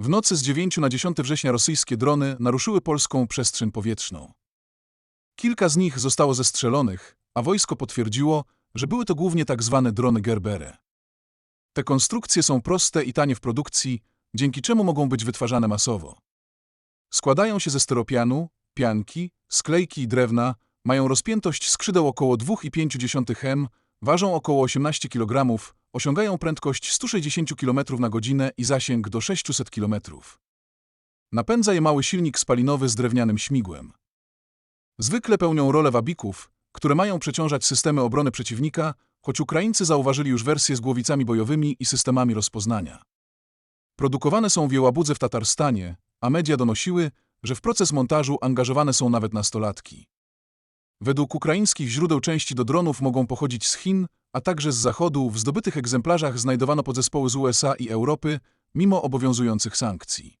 W nocy z 9 na 10 września rosyjskie drony naruszyły polską przestrzeń powietrzną. Kilka z nich zostało zestrzelonych, a wojsko potwierdziło, że były to głównie tak zwane drony Gerbere. Te konstrukcje są proste i tanie w produkcji, dzięki czemu mogą być wytwarzane masowo. Składają się ze styropianu, pianki, sklejki i drewna, mają rozpiętość skrzydeł około 2,5 m, ważą około 18 kg, osiągają prędkość 160 km na godzinę i zasięg do 600 km. Napędza je mały silnik spalinowy z drewnianym śmigłem. Zwykle pełnią rolę wabików, które mają przeciążać systemy obrony przeciwnika, choć Ukraińcy zauważyli już wersje z głowicami bojowymi i systemami rozpoznania. Produkowane są w Jełabudze w Tatarstanie, a media donosiły, że w proces montażu angażowane są nawet nastolatki. Według ukraińskich źródeł części do dronów mogą pochodzić z Chin, a także z Zachodu. W zdobytych egzemplarzach znajdowano podzespoły z USA i Europy, mimo obowiązujących sankcji.